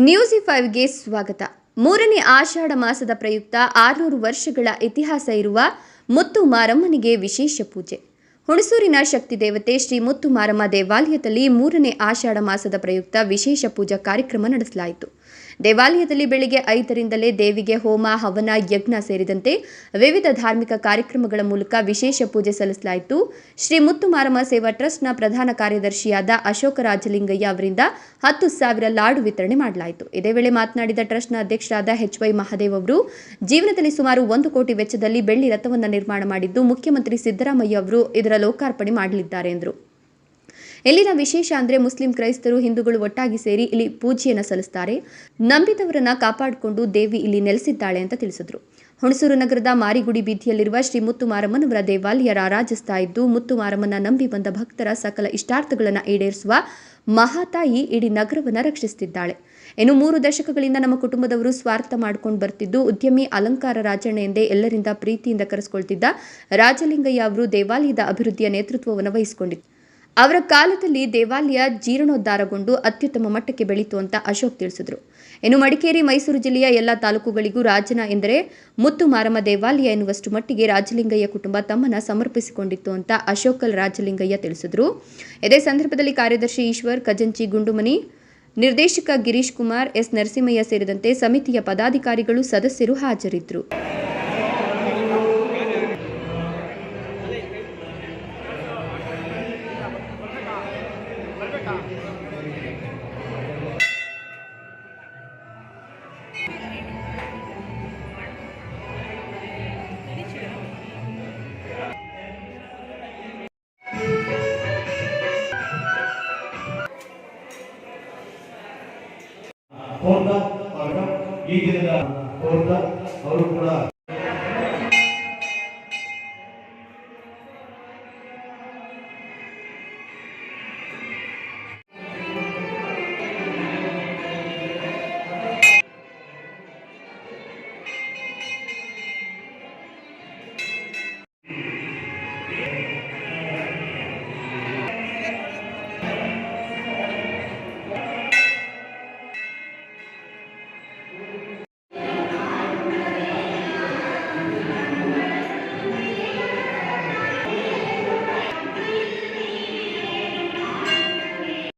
News ಫೈವ್ಗೆ ಸ್ವಾಗತ. ಮೂರನೇ ಆಷಾಢ ಮಾಸದ ಪ್ರಯುಕ್ತ ಆರುನೂರು ವರ್ಷಗಳ ಇತಿಹಾಸ ಇರುವ ಮುತ್ತು ಮಾರಮ್ಮನಿಗೆ ವಿಶೇಷ ಪೂಜೆ. ಹುಣಸೂರಿನ ಶಕ್ತಿ ದೇವತೆ ಶ್ರೀ ಮುತ್ತು ಮಾರಮ್ಮ ದೇವಾಲಯದಲ್ಲಿ ಮೂರನೇ ಆಷಾಢ ಮಾಸದ ಪ್ರಯುಕ್ತ ವಿಶೇಷ ಪೂಜಾ ಕಾರ್ಯಕ್ರಮ ನಡೆಸಲಾಯಿತು. ದೇವಾಲಯದಲ್ಲಿ ಬೆಳಿಗ್ಗೆ ಐದರಿಂದಲೇ ದೇವಿಗೆ ಹೋಮ, ಹವನ, ಯಜ್ಞ ಸೇರಿದಂತೆ ವಿವಿಧ ಧಾರ್ಮಿಕ ಕಾರ್ಯಕ್ರಮಗಳ ಮೂಲಕ ವಿಶೇಷ ಪೂಜೆ ಸಲ್ಲಿಸಲಾಯಿತು. ಶ್ರೀ ಮುತ್ತು ಮಾರಮ್ಮ ಸೇವಾ ಟ್ರಸ್ಟ್ನ ಪ್ರಧಾನ ಕಾರ್ಯದರ್ಶಿಯಾದ ಅಶೋಕ ರಾಜಲಿಂಗಯ್ಯ ಅವರಿಂದ ಹತ್ತು ಸಾವಿರ ಲಾಡು ವಿತರಣೆ ಮಾಡಲಾಯಿತು. ಇದೇ ವೇಳೆ ಮಾತನಾಡಿದ ಟ್ರಸ್ಟ್ನ ಅಧ್ಯಕ್ಷರಾದ ಎಚ್ ವೈ ಮಹಾದೇವ್ ಅವರು, ಜೀವನದಲ್ಲಿ ಸುಮಾರು ಒಂದು ಕೋಟಿ ವೆಚ್ಚದಲ್ಲಿ ಬೆಳ್ಳಿ ರಥವನ್ನು ನಿರ್ಮಾಣ ಮಾಡಿದ್ದು ಮುಖ್ಯಮಂತ್ರಿ ಸಿದ್ದರಾಮಯ್ಯ ಅವರು ಇದರ ಲೋಕಾರ್ಪಣೆ ಮಾಡಲಿದ್ದಾರೆ ಎಂದರು. ಇಲ್ಲಿನ ವಿಶೇಷ ಅಂದ್ರೆ ಮುಸ್ಲಿಂ ಕ್ರೈಸ್ತರು ಹಿಂದೂಗಳು ಒಟ್ಟಾಗಿ ಸೇರಿ ಇಲ್ಲಿ ಪೂಜೆಯನ್ನು ಸಲ್ಲಿಸ್ತಾರೆ? ನಂಬಿದವರನ್ನ ಕಾಪಾಡಿಕೊಂಡು ದೇವಿ ಇಲ್ಲಿ ನೆಲೆಸಿದ್ದಾಳೆ ಅಂತ ತಿಳಿಸಿದ್ರು. ಹುಣಸೂರು ನಗರದ ಮಾರಿಗುಡಿ ಬೀದಿಯಲ್ಲಿರುವ ಶ್ರೀ ಮುತ್ತು ಮಾರಮ್ಮನವರ ದೇವಾಲಯ ರಾರಾಜಿಸ್ತಾ ಇದ್ದು ಮುತ್ತು ಮಾರಮ್ಮನ ನಂಬಿ ಬಂದ ಭಕ್ತರ ಸಕಲ ಇಷ್ಟಾರ್ಥಗಳನ್ನು ಈಡೇರಿಸುವ ಮಹಾತಾಯಿ ಇಡೀ ನಗರವನ್ನು ರಕ್ಷಿಸುತ್ತಿದ್ದಾಳೆ. ಇನ್ನು ಮೂರು ದಶಕಗಳಿಂದ ನಮ್ಮ ಕುಟುಂಬದವರು ಸ್ವಾರ್ಥ ಮಾಡ್ಕೊಂಡು ಬರ್ತಿದ್ದು ಉದ್ಯಮಿ ಅಲಂಕಾರ ರಾಜಣ್ಣ ಎಂದೇ ಎಲ್ಲರಿಂದ ಪ್ರೀತಿಯಿಂದ ಕರೆಸಿಕೊಳ್ತಿದ್ದ ರಾಜಲಿಂಗಯ್ಯ ಅವರು ದೇವಾಲಯದ ಅಭಿವೃದ್ಧಿಯ ನೇತೃತ್ವವನ್ನು ವಹಿಸಿಕೊಂಡಿದ್ದು ಅವರ ಕಾಲದಲ್ಲಿ ದೇವಾಲಯ ಜೀರ್ಣೋದ್ಧಾರಗೊಂಡು ಅತ್ಯುತ್ತಮ ಮಟ್ಟಕ್ಕೆ ಬೆಳೀತು ಅಂತ ಅಶೋಕ್ ತಿಳಿಸಿದರು. ಇನ್ನು ಮಡಿಕೇರಿ, ಮೈಸೂರು ಜಿಲ್ಲೆಯ ಎಲ್ಲ ತಾಲೂಕುಗಳಿಗೂ ರಾಜನ ಎಂದರೆ ಮುತ್ತು ಮಾರಮ್ಮ ದೇವಾಲಯ ಎನ್ನುವಷ್ಟು ಮಟ್ಟಿಗೆ ರಾಜಲಿಂಗಯ್ಯ ಕುಟುಂಬ ತಮ್ಮನ್ನ ಸಮರ್ಪಿಸಿಕೊಂಡಿತ್ತು ಅಂತ ಅಶೋಕಲ್ ರಾಜಲಿಂಗಯ್ಯ ತಿಳಿಸಿದರು. ಇದೇ ಸಂದರ್ಭದಲ್ಲಿ ಕಾರ್ಯದರ್ಶಿ ಈಶ್ವರ್, ಖಜಂಚಿ ಗುಂಡುಮನಿ ನಿರ್ದೇಶಕ ಗಿರೀಶ್ ಕುಮಾರ್, ಎಸ್ ನರಸಿಂಹಯ್ಯ ಸೇರಿದಂತೆ ಸಮಿತಿಯ ಪದಾಧಿಕಾರಿಗಳು, ಸದಸ್ಯರು ಹಾಜರಿದ್ದರು ಕೋರ್ತಾ ಈ ದಿನದ ಕೋರ್ತಾ ಅವರು ಕೂಡ Amen.